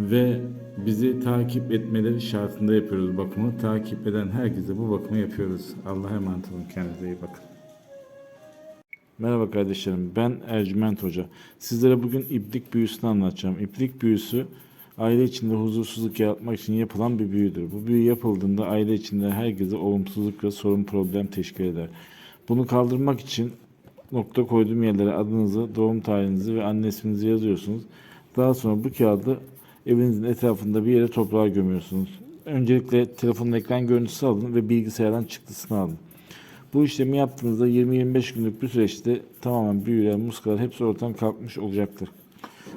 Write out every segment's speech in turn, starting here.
Ve bizi takip etmeleri şartında yapıyoruz bakımı. Takip eden herkese bu bakımı yapıyoruz. Allah'a emanet olun. Kendinize iyi bakın. Merhaba kardeşlerim. Ben Ercüment Hoca. Sizlere bugün iplik büyüsünü anlatacağım. İplik büyüsü aile içinde huzursuzluk yaratmak için yapılan bir büyüdür. Bu büyü yapıldığında aile içinde herkese olumsuzluk ve sorun problem teşkil eder. Bunu kaldırmak için nokta koyduğum yerlere adınızı, doğum tarihinizi ve anne isminizi yazıyorsunuz. Daha sonra bu kağıdı evinizin etrafında bir yere toprağa gömüyorsunuz. Öncelikle telefonun ekran görüntüsü alın ve bilgisayardan çıktısını alın. Bu işlemi yaptığınızda 20-25 günlük bir süreçte tamamen büyüler, muskalar hepsi ortadan kalkmış olacaktır.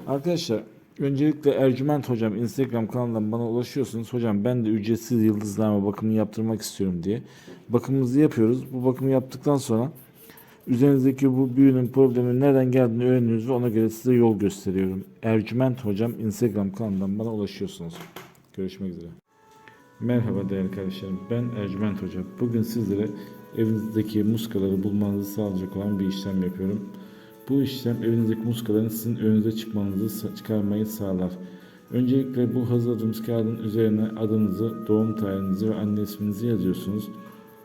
Arkadaşlar öncelikle Ercüment Hocam Instagram kanalından bana ulaşıyorsunuz. Hocam ben de ücretsiz yıldızlama bakımını yaptırmak istiyorum diye. Bakımımızı yapıyoruz. Bu bakımı yaptıktan sonra üzerinizdeki bu büyünün problemin nereden geldiğini öğreniyoruz ve ona göre size yol gösteriyorum. Ercüment Hocam Instagram kanalından bana ulaşıyorsunuz. Görüşmek üzere. Merhaba değerli kardeşlerim. Ben Ercüment Hoca. Bugün sizlere evinizdeki muskaları bulmanızı sağlayacak olan bir işlem yapıyorum. Bu işlem evinizdeki muskaların sizin önünüze çıkmanızı çıkarmayı sağlar. Öncelikle bu hazırladığımız kağıdın üzerine adınızı, doğum tarihinizi ve anne isminizi yazıyorsunuz.